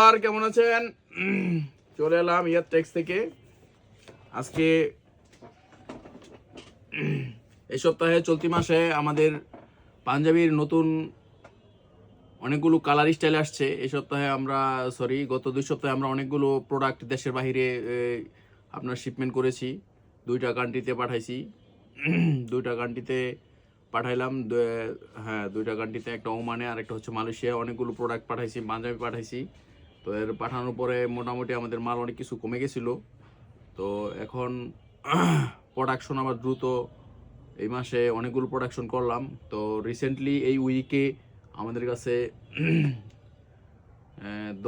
আর কেমন আছেন? চলে এলাম ইয়ার টেক্স থেকে। আজকে এই সপ্তাহে চলতি মাসে আমাদের পাঞ্জাবির নতুন অনেকগুলো কালার স্টাইল আসছে। এই সপ্তাহে আমরা সরি গত দুই সপ্তাহে আমরা অনেকগুলো প্রোডাক্ট দেশের বাইরে এ, আপনার শিপমেন্ট করেছি। দুইটা কান্ট্রিতে পাঠাইছি। দুইটা কান্ট্রিতে পাঠাইলাম। হ্যাঁ দুইটা কান্ট্রিতে একটা ওমানে আর একটা হচ্ছে মালয়েশিয়া অনেকগুলো প্রোডাক্ট পাঠাইছি পাঞ্জাবি পাঠাইছি। তো এর পাঠানোর পরে মোটামুটি আমাদের মাল অনেক কিছু কমে গেছিল। তো এখন প্রোডাকশন আবার দ্রুত এই মাসে অনেকগুলো প্রোডাকশন করলাম। তো রিসেন্টলি এই উইকে আমাদের কাছে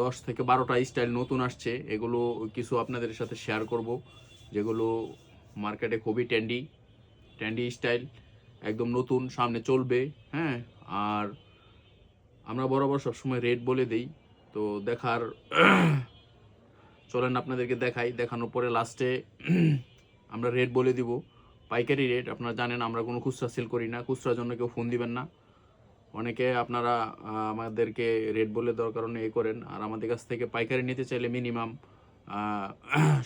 দশ থেকে বারোটা স্টাইল নতুন আসছে। এগুলো কিছু আপনাদের সাথে শেয়ার করব, যেগুলো মার্কেটে খুবই ট্যান্ডি ট্যান্ডি স্টাইল একদম নতুন, সামনে চলবে হ্যাঁ? আর আমরা বরাবর সবসময় রেট বলে দেই। তো দেখার চলেন আপনাদেরকে দেখাই। দেখানোর পরে লাস্টে আমরা রেট বলে দিব। পাইকারি রেট আপনারা জানেন আমরা কোনো খুচরা সেল করি না। খুচরার জন্য কেউ ফোন দিবেন না। অনেকে আপনারা আমাদেরকে রেট বলে দেওয়ার কারণে এ করেন। আর আমাদের কাছ থেকে পাইকারি নিতে চাইলে মিনিমাম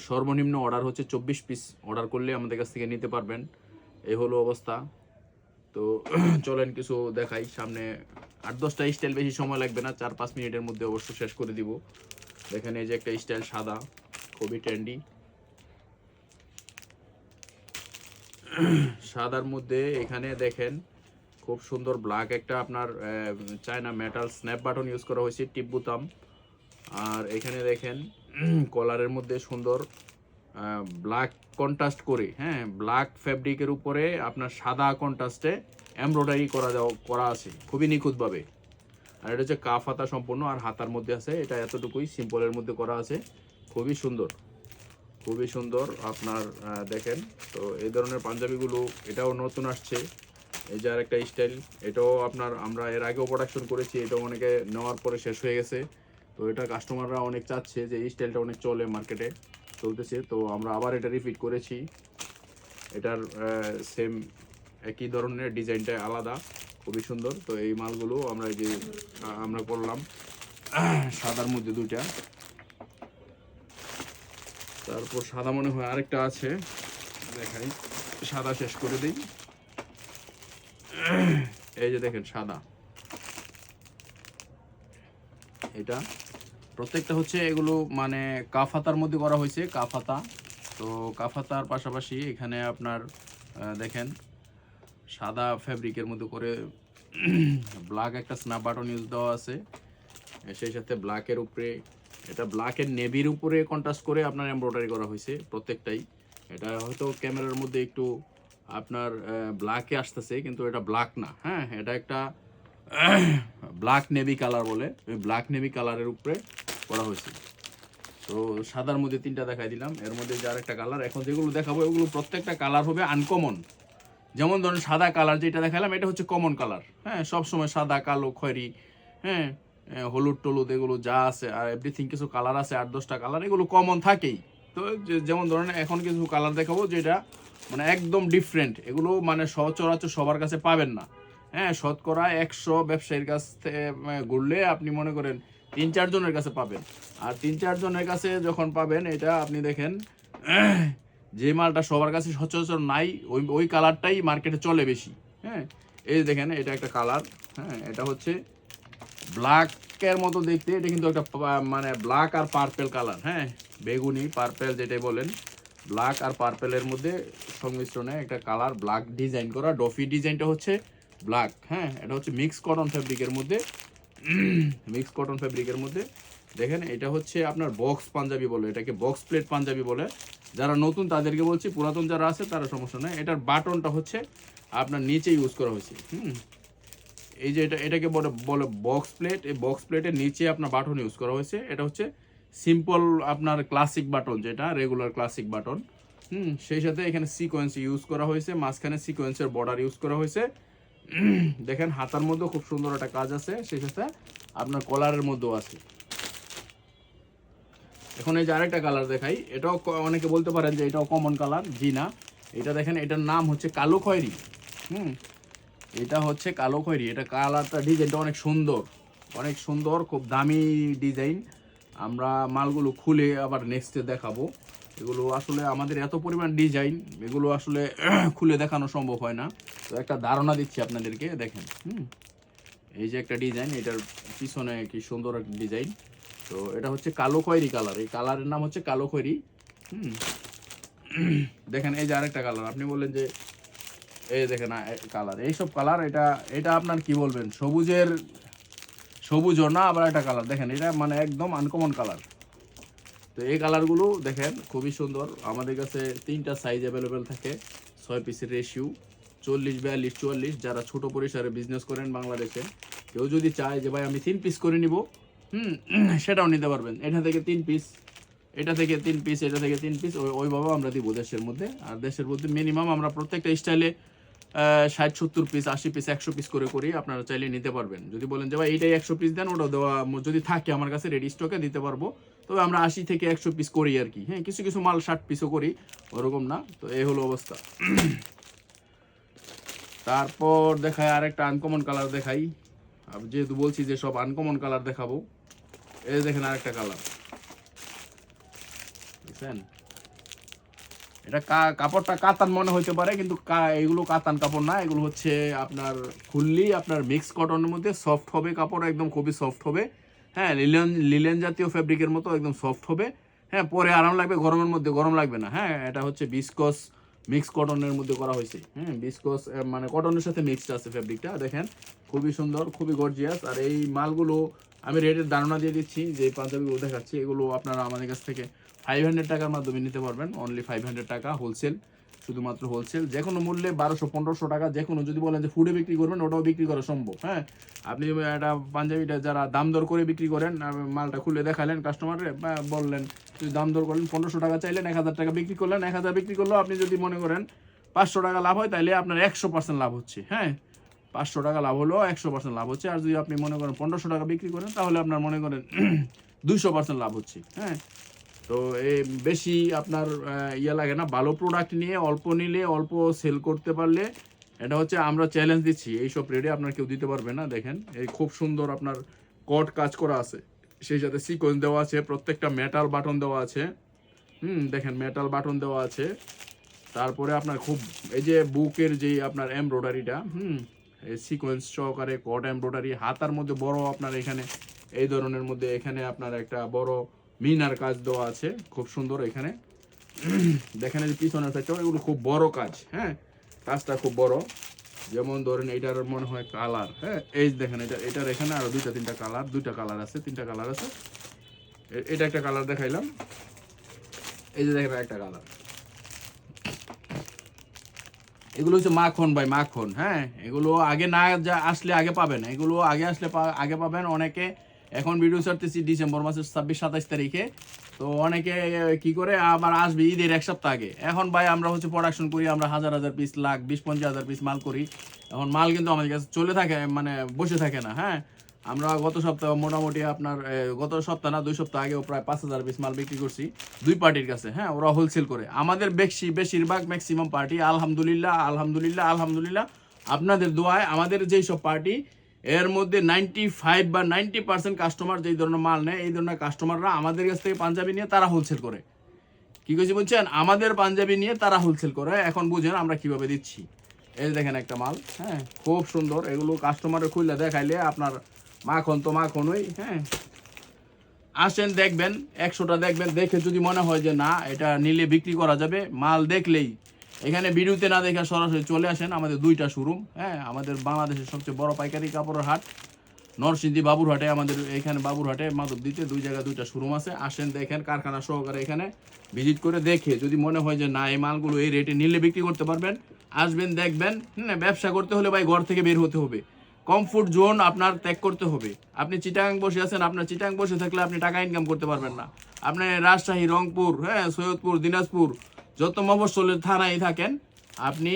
সর্বনিম্ন অর্ডার হচ্ছে চব্বিশ পিস অর্ডার করলে আমাদের কাছ থেকে নিতে পারবেন। এই হলো অবস্থা। তো চলেন কিছু দেখাই। সামনে আট দশটা স্টাইল বেশি সময় লাগবে না, চার পাঁচ মিনিটের মধ্যে অবশ্য শেষ করে দিব। দেখেন এই যে একটা স্টাইল সাদা, খুবই ট্রেন্ডি সাদার মধ্যে এখানে দেখেন খুব সুন্দর ব্ল্যাক একটা আপনার China metal snap button use করা হয়েছে টিপ বুতাম আর এখানে দেখেন কলারের মধ্যে সুন্দর ব্ল্যাক কন্ট্রাস্ট করে হ্যাঁ ব্ল্যাক ফ্যাব্রিকের উপরে আপনার সাদা কন্ট্রাস্টে এমব্রয়ডারি করা যাও, করা আছে, খুবই নিখুঁতভাবে। আর এটা হচ্ছে কাফ হাতা সম্পূর্ণ, আর হাতার মধ্যে আছে, এটা এতটুকুই, সিম্পলের মধ্যে করা আছে, খুবই সুন্দর। খুবই সুন্দর আপনার দেখেন, তো এই ধরনের পাঞ্জাবিগুলো, এটাও নতুন আসছে, এই যে আর একটা স্টাইল, এটাও আপনার, আমরা এর আগেও প্রোডাকশন করেছি, এটাও অনেকে নেওয়ার পরে শেষ হয়ে গেছে। তো এটা কাস্টমাররা অনেক চাচ্ছে যে এই স্টাইলটা অনেক চলে মার্কেটে চলতেছে, তো আমরা আবার এটা রিপিট করেছি। এটার সেম একই ধরনের ডিজাইনটা আলাদা, খুবই সুন্দর। তো এই মালগুলো আমরা যে আমরা করলাম, সাদার মধ্যে দুইটা। তারপর সাদা মনে হয় আরেকটা আছে, দেখাই। সাদা শেষ করে দিই। এই যে দেখেন, সাদা। এটা প্রত্যেকটা হচ্ছে এগুলো মানে কাফাতার মধ্যে করা হয়েছে, কাফাতা। তো কাফাতার পাশাপাশি এখানে আপনার দেখেন সাদা ফ্যাব্রিকের মধ্যে করে ব্ল্যাক একটা স্ন্যাপ বাটন ইউজ দেওয়া আছে। সেই সাথে ব্ল্যাকের উপরে, এটা ব্ল্যাকের নেভির উপরে কন্ট্রাস্ট করে আপনার এমব্রয়ডারি করা হয়েছে প্রত্যেকটাই। এটা হয়তো ক্যামেরার মধ্যে একটু আপনার ব্ল্যাকে আসতেছে, কিন্তু এটা ব্ল্যাক না। হ্যাঁ এটা একটা ব্ল্যাক নেভি কালার বলে ওই ব্ল্যাক নেভি কালারের উপরে করা হয়েছে। তো সাদার মধ্যে তিনটা দেখাই দিলাম। এর মধ্যে যার একটা কালার এখন যেগুলো দেখাবো, এগুলো প্রত্যেকটা কালার হবে আনকমন যেমন ধরুন সাদা কালার যেটা দেখালাম, এটা হচ্ছে কমন কালার হ্যাঁ সব সময় সাদা, কালো, খয়েরি হ্যাঁ হলুদ, টলুদ, এগুলো যা আছে, আর এভরিথিং কিছু কালার আছে, আট দশটা কালার এগুলো কমন থাকেই। তো যেমন ধরেন এখন কিছু কালার দেখাবো যেটা মানে একদম ডিফারেন্ট এগুলো মানে সচরাচর সবার কাছে পাবেন না। হ্যাঁ শতকরা একশো ব্যবসায়ীর কাছ থেকে ঘুরলে আপনি মনে করেন তিন চারজনের কাছে পাবেন। আর তিন চারজনের কাছে যখন পাবেন, এটা আপনি দেখেন যে মালটা সবার কাছে সচরাচর নাই, ওই ওই কালারটাই মার্কেটে চলে বেশি। হ্যাঁ এই দেখেন, এটা একটা কালার হ্যাঁ এটা হচ্ছে ব্ল্যাকের মতো দেখতে, এটা কিন্তু একটা মানে ব্ল্যাক আর পার্পেল কালার হ্যাঁ বেগুনি পার্পেল যেটাই বলেন ব্ল্যাক আর পার্পেলের মধ্যে সংমিশ্রণে একটা কালার ব্ল্যাক ডিজাইন করা ডফি ডিজাইনটা হচ্ছে ব্ল্যাক হ্যাঁ এটা হচ্ছে মিক্স কটন ফ্যাব্রিকের মধ্যে মিক্স কটন ফ্যাব্রিকের মধ্যে। দেখেন, এটা হচ্ছে আপনার বক্স পাঞ্জাবি বলে, এটাকে বক্স প্লেট পাঞ্জাবি বলে যারা নতুন তাদেরকে বলছি, পুরাতন যারা আছে তারা সমস্যা নেই। এটার বাটনটা হচ্ছে আপনার নিচে ইউজ করা হয়েছে। হুম? এই যে এটা, এটাকে বলে বলে বক্স প্লেট এই বক্স প্লেটের নিচে আপনার বাটন ইউজ করা হয়েছে। এটা হচ্ছে সিম্পল আপনার ক্লাসিক বাটন যেটা রেগুলার ক্লাসিক বাটন। হুম? সেই সাথে এখানে সিকোয়েন্স ইউজ করা হয়েছে, মাঝখানে সিকোয়েন্সের বর্ডার ইউজ করা হয়েছে। দেখেন, হাতার মধ্যে খুব সুন্দর একটা কাজ আছে। সেই সাথে আপনার কলারের মধ্যেও আছে। এখন এই যে আরেকটা কালার দেখাই, এটাও অনেকে বলতে পারেন যে এটাও কমন কালার জি না। এটা দেখেন, এটার নাম হচ্ছে কালো খয়েরি। হুম? এটা হচ্ছে কালো খয়েরি। এটা কালারটা ডিজাইনটা অনেক সুন্দর। অনেক সুন্দর, খুব দামি ডিজাইন আমরা মালগুলো খুলে আবার নেক্সটে দেখাবো। এগুলো আসলে আমাদের এত পরিমাণ ডিজাইন এগুলো আসলে খুলে দেখানো সম্ভব হয় না। তো একটা ধারণা দিচ্ছি আপনাদেরকে, দেখেন, হুম? এই যে একটা ডিজাইন এটার পিছনে কি সুন্দর একটা ডিজাইন তো এটা হচ্ছে কালো খয়েরি কালার এই কালারের নাম হচ্ছে কালো খয়েরি। হুম। দেখেন, এই যে আরেকটা কালার আপনি বললেন যে এই দেখেন কালার এইসব কালার এটা এটা আপনার কি বলবেন, সবুজের, সবুজও না, আবার একটা কালার দেখেন, এটা মানে একদম আনকমন কালার তো এই কালারগুলো দেখেন, খুবই সুন্দর, আমাদের কাছে তিনটা সাইজ অ্যাভেলেবেল থাকে, ছয় পিসের রেশিও চল্লিশ, বিয়াল্লিশ, চুয়াল্লিশ, যারা ছোট পরিসরে বিজনেস করেন বাংলাদেশে, কেউ যদি চায় যে, ভাই, আমি তিন পিস করে নিব হুম সেটাও নিতে পারবেন। এটা থেকে তিন পিস এটা থেকে তিন পিস এটা থেকে তিন পিস ওইভাবে আমরা দিব দেশের মধ্যে। আর দেশের মধ্যে মিনিমাম আমরা প্রত্যেকটা স্টাইলে ষাট, সত্তর পিস আশি পিস একশো পিস করে করি আপনারা চাইলে নিতে পারবেন। যদি বলেন যে, ভাই, এইটাই একশো পিস দেন ওটা দেওয়া যদি থাকে আমার কাছে রেডি স্টকে দিতে পারব। তবে আমরা আশি থেকে একশো পিস করি আর কি। হ্যাঁ কিছু কিছু মাল ষাট পিসও করি, ওরকম না। তো এই হলো অবস্থা। তারপর দেখায় আরেকটা আনকমন কালার দেখাই। যেহেতু বলছি যে সব আনকমন কালার দেখাবো। এই দেখেন আরেকটা কালার। বুঝছেন এটা কাপড়টা কাতান মনে হতে পারে, কিন্তু এগুলো কাতান কাপড় না, এগুলো হচ্ছে আপনার খুললি, আপনার মিক্স কটনের মধ্যে সফট হবে, কাপড় একদম খুবই সফট হবে। হ্যাঁ লিলেন লিলেন জাতীয় ফ্যাব্রিকের মতো একদম সফট হবে। হ্যাঁ পরে আরাম লাগবে, গরমের মধ্যে গরম লাগবে না। হ্যাঁ এটা হচ্ছে বিসকস মিক্স কটনের মধ্যে করা হয়েছে। হ্যাঁ বিসকস মানে কটনের সাথে মিক্সড আছে ফ্যাব্রিকটা দেখেন। খুবই সুন্দর, খুবই গর্জিয়াস আর এই মালগুলো আমি রেটের ধারণা দিয়ে দিচ্ছি, যে পাঞ্জাবিগুলো দেখাচ্ছি, এগুলো আপনারা আমাদের কাছ থেকে ফাইভ হান্ড্রেড টাকার মাধ্যমে নিতে পারবেন। অনলি ফাইভ হান্ড্রেড টাকা হোলসেল শুধুমাত্র হোলসেল যে কোনো মূল্যে বারোশো, পনেরোশো টাকা, যে কোনো, যদি বলেন যে ফুডে বিক্রি করবেন, ওটাও বিক্রি করা সম্ভব হ্যাঁ? আপনি একটা পাঞ্জাবিটা যারা দাম দর করে বিক্রি করেন মালটা খুলে দেখালেন কাস্টমারে বললেন, যদি দাম দর করলেন পনেরোশো টাকা চাইলেন, এক হাজার টাকা বিক্রি করলেন, এক হাজার বিক্রি করলেও আপনি যদি মনে করেন পাঁচশো টাকা লাভ হয় তাহলে আপনার একশো পার্সেন্ট লাভ হচ্ছে হ্যাঁ? পাঁচশো টাকা লাভ হলেও একশো পার্সেন্ট লাভ হচ্ছে। আর যদি আপনি মনে করেন পনেরোশো টাকা বিক্রি করেন, তাহলে আপনার মনে করেন দুইশো পার্সেন্ট লাভ হচ্ছে হ্যাঁ? তো এই বেশি আপনার ইয়ে লাগে না, ভালো প্রোডাক্ট নিয়ে অল্প নিলে, অল্প সেল করতে পারলে, এটা হচ্ছে আমরা চ্যালেঞ্জ দিচ্ছি। এইসব রেটে আপনার কেউ দিতে পারবে না, দেখেন। এই খুব সুন্দর আপনার কট কাজ করা আছে। সেই সাথে সিকোয়েন্স দেওয়া আছে, প্রত্যেকটা মেটাল বাটন দেওয়া আছে। হুম, দেখেন মেটাল বাটন দেওয়া আছে। তারপরে আপনার খুব, এই যে বুকের যে আপনার এমব্রয়ডারিটা হুম সিকোয়েন্স সহকারে কট এমব্রয়ডারি হাতার মধ্যে বড় আপনার এখানে, এই ধরনের মধ্যে এখানে আপনার একটা বড় মিনার কাজ দেওয়া আছে, খুব সুন্দর এখানে। দেখেন যে পিছনের সাইডটা এগুলো খুব বড় কাজ হ্যাঁ? কাজটা খুব বড়। যেমন ধরেন এটার মনে হয় কালার হ্যাঁ? এই দেখেন এটা, এটার এখানে আরও দুইটা, তিনটা কালার দুইটা কালার আছে, তিনটা কালার আছে। এটা একটা কালার দেখাইলাম। এই যে দেখেন একটা কালার এগুলো হচ্ছে মাখন ভাই, মাখন হ্যাঁ? এগুলো আগে না যা আসলে আগে পাবেন। এগুলো আগে আসলে আগে পাবেন অনেকে। এখন ভিডিও ছাড়তেছি ডিসেম্বর মাসের ছাব্বিশ, সাতাইশ তারিখে। তো অনেকে কি করে? আবার আসবে ঈদের এক সপ্তাহ আগে। এখন ভাই আমরা হচ্ছে প্রোডাকশন করি, আমরা হাজার হাজার পিস লাখ, বিশ, পঞ্চাশ হাজার পিস মাল করি। এখন মাল কিন্তু আমাদের কাছে চলে থাকে মানে বসে থাকে না হ্যাঁ? আমরা গত সপ্তাহ মোটামুটি আপনার গত সপ্তাহ না, দুই সপ্তাহ আগেও প্রায় পাঁচ হাজার পিস মাল বিক্রি করছি, দুই পার্টির কাছে হ্যাঁ ওরা হোলসেল করে। আমাদের বেশি, বেশিরভাগ ম্যাক্সিমাম পার্টি আলহামদুলিল্লাহ আলহামদুলিল্লাহ আলহামদুলিল্লাহ। আপনাদের দোয়ায় আমাদের যেই সব পার্টি এর মধ্যে নাইনটি ফাইভ বা নাইনটি পার্সেন্ট কাস্টমার যেই ধরনের মাল নেয়, এই ধরনের কাস্টমাররা আমাদের কাছ থেকে পাঞ্জাবি নিয়ে তারা হোলসেল করে। কি কইছি বলছেন আমাদের পাঞ্জাবি নিয়ে তারা হোলসেল করে। এখন বুঝেন আমরা কীভাবে দিচ্ছি। এই দেখেন একটা মাল হ্যাঁ খুব সুন্দর। এগুলো কাস্টমারের খুললে দেখাইলে আপনার মাখন তো মাখনই হ্যাঁ। আসেন, দেখবেন, একশোটা দেখবেন, দেখে যদি মনে হয় যে না, এটা নিলে বিক্রি করা যাবে, মাল দেখলেই। এখানে ভিডিওতে না দেখে সরাসরি চলে আসেন, আমাদের দুইটা শোরুম হ্যাঁ আমাদের বাংলাদেশের সবচেয়ে বড় পাইকারি কাপড়ের হাট, নরসিংদী বাবুরহাটে, আমাদের এখানে বাবুরহাটে মাধবদীতে দুই জায়গায় দুইটা শোরুম আছে। আসেন, দেখেন, কারখানা সহকারে এখানে ভিজিট করে দেখে, যদি মনে হয় যে না, এই মালগুলো এই রেটে নিলে বিক্রি করতে পারবেন, আসবেন, দেখবেন হ্যাঁ ব্যবসা করতে হলে ভাই ঘর থেকে বের হতে হবে। কমফোর্ট জোন আপনার ত্যাগ করতে হবে। আপনি চিটাং বসে আছেন, আপনার চিটাং বসে থাকলে আপনি টাকা ইনকাম করতে পারবেন না। আপনি রাজশাহী, রংপুর হ্যাঁ সৈয়দপুর, দিনাজপুর, যত মফস্বলের থানায় থাকেন, আপনি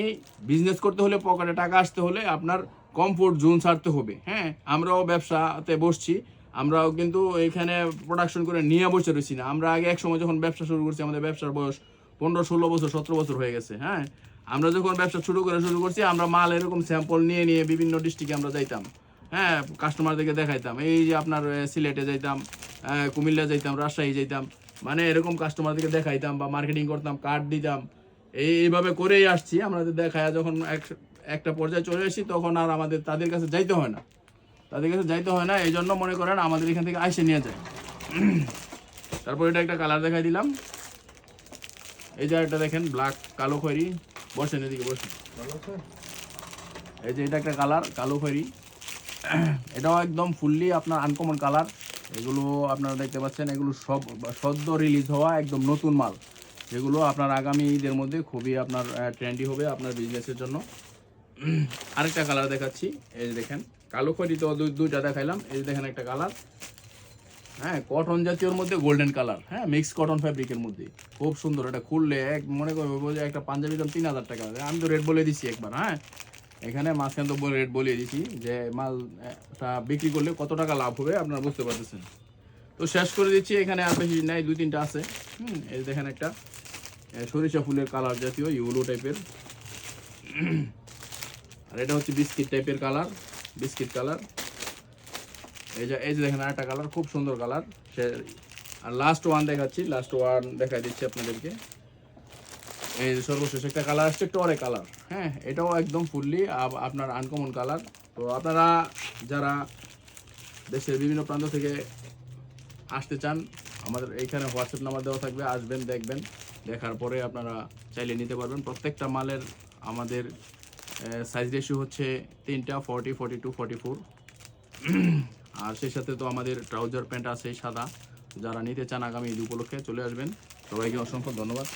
বিজনেস করতে হলে পকেটে টাকা আসতে হলে আপনার কমফোর্ট জোন ছাড়তে হবে। হ্যাঁ আমরাও ব্যবসাতে বসছি, আমরাও কিন্তু এখানে প্রোডাকশন করে নিয়ে বসে রয়েছি না। আমরা আগে এক সময় যখন ব্যবসা শুরু করছি, আমাদের ব্যবসার বয়স পনেরো, ষোলো বছর, সতেরো বছর হয়ে গেছে। হ্যাঁ আমরা যখন ব্যবসা শুরু করে শুরু করছি, আমরা মাল এরকম স্যাম্পল নিয়ে নিয়ে বিভিন্ন ডিস্ট্রিক্টে আমরা যাইতাম। হ্যাঁ কাস্টমারদেরকে দেখাইতাম। এই যে আপনার সিলেটে যাইতাম কুমিল্লা যাইতাম, রাজশাহী যাইতাম মানে এরকম কাস্টমারদেরকে দেখাইতাম বা মার্কেটিং করতাম কার্ড দিতাম। এই, এইভাবে করেই আসছি। আমাদের দেখায় যখন এক- একটা পর্যায়ে চলে আসি, তখন আর আমাদের তাদের কাছে যাইতে হয় না। তাদের কাছে যাইতে হয় না এই জন্য মনে করেন আমাদের এখান থেকে আইসে নিয়ে যায়। তারপর এটা একটা কালার দেখাই দিলাম। এই যে একটা দেখেন ব্ল্যাক কালো খয়েরি। বসেন এদিকে বসেন। এই যে এটা একটা কালার কালো খয়েরি এটাও একদম ফুললি আপনার আনকমন কালার। এগুলো আপনারা দেখতে পাচ্ছেন এগুলো সব সদ্য রিলিজ হওয়া একদম নতুন মাল। যেগুলো আপনার আগামী ঈদের মধ্যে খুবই আপনার ট্রেন্ডি হবে আপনার বিজনেসের জন্য। আরেকটা কালার দেখাচ্ছি এই যে দেখেন। কালো খয়েরি তো দুই- দুইটা দেখাইলাম এই যে দেখেন একটা কালার। হ্যাঁ কটন জাতীয়র মধ্যে গোল্ডেন কালার হ্যাঁ মিক্স কটন ফ্যাব্রিকের মধ্যে। খুব সুন্দর, এটা খুললে এক মনে করব যে একটা পাঞ্জাবি দাম তিন হাজার টাকা। আমি তো রেট বলে দিছি একবার হ্যাঁ। এখানে মাঝখানে তো রেট বলিয়ে দিছি যে মাল মালটা বিক্রি করলে কত টাকা লাভ হবে আপনারা বুঝতে পারতেছেন। তো শেষ করে দিচ্ছি, এখানে আর বেশি নাই, দুই তিনটা আছে। হুম, এই দেখেন একটা সরিষা ফুলের কালার জাতীয় ইউলো টাইপের আর এটা হচ্ছে বিস্কিট টাইপের কালার বিস্কিট কালার এই যে এই যে দেখেন আরেকটা কালার খুব সুন্দর কালার সে, আর লাস্ট ওয়ান দেখাচ্ছি লাস্ট ওয়ান দেখাই দিচ্ছি আপনাদেরকে। এই যে সর্বশেষ একটা কালার আসছে টরে কালার হ্যাঁ এটাও একদম ফুললি আপনার আনকমন কালার তো আপনারা যারা দেশের বিভিন্ন প্রান্ত থেকে আসতে চান, আমাদের এইখানে হোয়াটসঅ্যাপ নাম্বার দেওয়া থাকবে, আসবেন, দেখবেন। দেখার পরে আপনারা চাইলে নিতে পারবেন। প্রত্যেকটা মালের আমাদের সাইজ রেশিও হচ্ছে তিনটা forty forty two forty four আর সেই সাথে তো আমাদের ট্রাউজার প্যান্ট আছে সাদা। যারা নিতে চান আগামী ঈদ উপলক্ষে চলে আসবেন। সবাইকে অসংখ্য ধন্যবাদ।